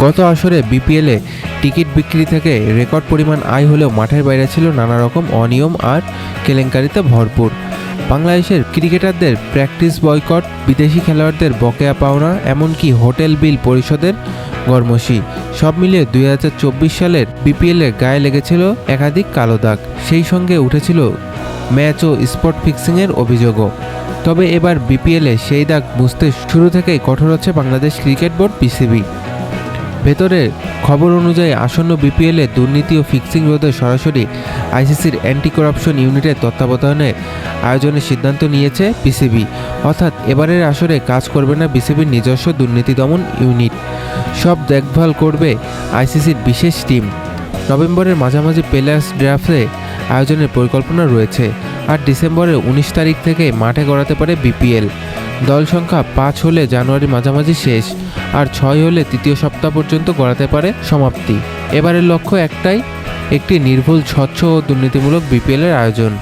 গত আসরে বিপিএলে টিকিট বিক্রি থেকে রেকর্ড পরিমাণ আয় হলেও মাঠের বাইরে ছিল নানা রকম অনিয়ম আর কেলেঙ্কারিতে ভরপুর। বাংলাদেশের ক্রিকেটারদের প্র্যাকটিস বয়কট, বিদেশি খেলোয়াড়দের বকেয়া পাওনা, এমনকি হোটেল বিল পরিশোধের গরমসি সব মিলিয়ে দুই হাজার চব্বিশ সালের বিপিএলের গায়ে লেগেছিল একাধিক কালো দাগ। সেই সঙ্গে উঠেছিল ম্যাচ ও স্পট ফিক্সিংয়ের অভিযোগও। তবে এবার বিপিএলে সেই দাগ বুঝতে শুরু থেকেই কঠোর হচ্ছে বাংলাদেশ ক্রিকেট বোর্ড পিসিবি ভেতরের খবর অনুযায়ী আসন্ন বিপিএলে দুর্নীতি ও ফিক্সিং রোধে সরাসরি আইসিসির অ্যান্টি করাপশন ইউনিটের তত্ত্বাবধানে আয়োজনের সিদ্ধান্ত নিয়েছে বিসিবি অর্থাৎ এবারের আসরে কাজ করবে না বিসিবির নিজস্ব দুর্নীতি দমন ইউনিট। সব দেখভাল করবে আইসিসির বিশেষ টিম। নভেম্বরের মাঝামাঝি প্লেয়ার্স ড্রাফটে আয়োজনের পরিকল্পনা রয়েছে। আর ডিসেম্বরের উনিশ তারিখ থেকে মাঠে গড়াতে পারে বিপিএল দল সংখ্যা পাঁচ হলে জানুয়ারি মাঝামাঝি শেষ আর ছয় হলে তৃতীয় সপ্তাহ পর্যন্ত গড়াতে পারে সমাপ্তি। এবারের লক্ষ্য একটাই, একটি নির্ভুল, স্বচ্ছ ও দুর্নীতিমূলক বিপিএলের আয়োজন।